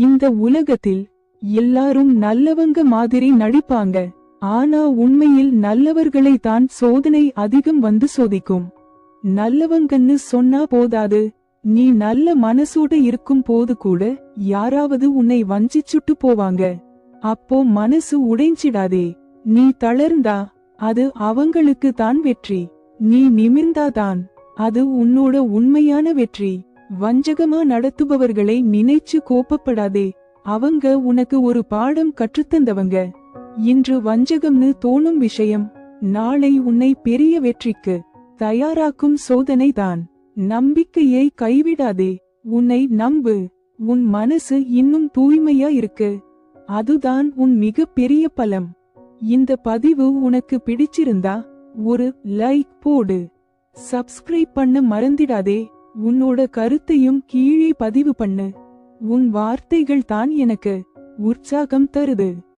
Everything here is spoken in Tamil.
இந்த உலகத்தில் எல்லாரும் நல்லவங்க மாதிரி நடிப்பாங்க. ஆனா உண்மையில் நல்லவர்களை தான் சோதனை அதிகம் வந்து சோதிக்கும். நல்லவங்கன்னு சொன்னா போதாது. நீ நல்ல மனசோட இருக்கும் போது கூட யாராவது உன்னை வஞ்சிச்சுட்டு போவாங்க. அப்போ மனசு உடைஞ்சிடாதே. நீ தளர்ந்தா அது அவங்களுக்கு தான் வெற்றி. நீ நிமிர்ந்தாதான் அது உன்னோட உண்மையான வெற்றி. வஞ்சகமா நடத்துபவர்களை நினைச்சு கோப்பப்படாதே அவங்க உனக்கு ஒரு பாடம் கற்றுத்தந்தவங்க. இன்று வஞ்சகம்னு தோணும் விஷயம் நாளை உன்னை பெரிய வெற்றிக்கு தயாராக்கும் சோதனைதான். நம்பிக்கையை கைவிடாதே உன்னை நம்பு. உன் மனசு இன்னும் தூய்மையா இருக்கு. அதுதான் உன் மிக பெரிய பலம். இந்த பதிவு உனக்கு பிடிச்சிருந்தா ஒரு லைக் போடு. சப்ஸ்கிரைப் பண்ண மறந்திடாதே. உன்னோட கருத்தையும் கீழே பதிவு பண்ணு. உன் வார்த்தைகள் தான் எனக்கு உற்சாகம் தருது.